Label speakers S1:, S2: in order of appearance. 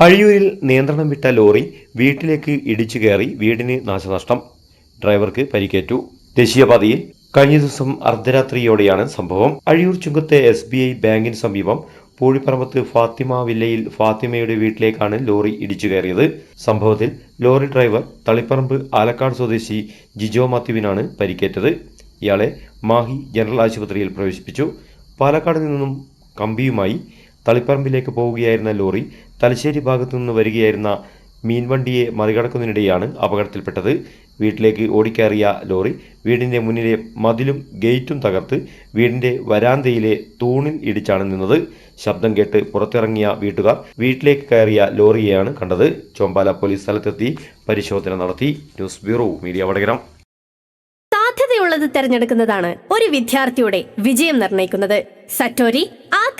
S1: അഴിയൂരിൽ നിയന്ത്രണം വിട്ട ലോറി വീട്ടിലേക്ക് ഇടിച്ചു കയറി വീടിന് നാശനഷ്ടം. ഡ്രൈവർക്ക് പരിക്കേറ്റു. ദേശീയപാതയിൽ കഴിഞ്ഞ ദിവസം അർദ്ധരാത്രിയോടെയാണ് സംഭവം. അഴിയൂർ ചുങ്കത്തെ എസ് ബി ഐ ബാങ്കിന് സമീപം പൂഴിപ്പറമ്പത്ത് ഫാത്തിമ വില്ലയിൽ ഫാത്തിമയുടെ വീട്ടിലേക്കാണ് ലോറി ഇടിച്ചു കയറിയത്. സംഭവത്തിൽ ലോറി ഡ്രൈവർ തളിപ്പറമ്പ് ആലക്കാട് സ്വദേശി ജിജോ മാത്യുവിനാണ് പരിക്കേറ്റത്. ഇയാളെ മാഹി ജനറൽ ആശുപത്രിയിൽ പ്രവേശിപ്പിച്ചു. പാലക്കാട് നിന്നും കമ്പിയുമായി തളിപ്പറമ്പിലേക്ക് പോവുകയായിരുന്ന ലോറി തലശ്ശേരി ഭാഗത്തു നിന്ന് വരികയായിരുന്ന മീൻവണ്ടിയെ മറികടക്കുന്നതിനിടെയാണ് അപകടത്തിൽപ്പെട്ടത്. വീട്ടിലേക്ക് ഓടിക്കേറിയ ലോറി വീടിന്റെ മുന്നിലെ മതിലും ഗേറ്റും തകർത്ത് വീടിന്റെ വരാന്തയിലെ തൂണിൽ ഇടിച്ചാണ് നിന്നത്. ശബ്ദം കേട്ട് പുറത്തിറങ്ങിയ വീട്ടുകാർ വീട്ടിലേക്ക് കയറിയ ലോറിയെയാണ് കണ്ടത്. ചോമ്പാല പോലീസ് സ്ഥലത്തെത്തി പരിശോധന നടത്തി. News bureau media Vadakara.
S2: സാധ്യതയുള്ളത് തിരഞ്ഞെടുക്കുന്നതാണ് ഒരു വിദ്യാർത്ഥിയുടെ വിജയം നിർണയിക്കുന്നത്. സറ്റോരി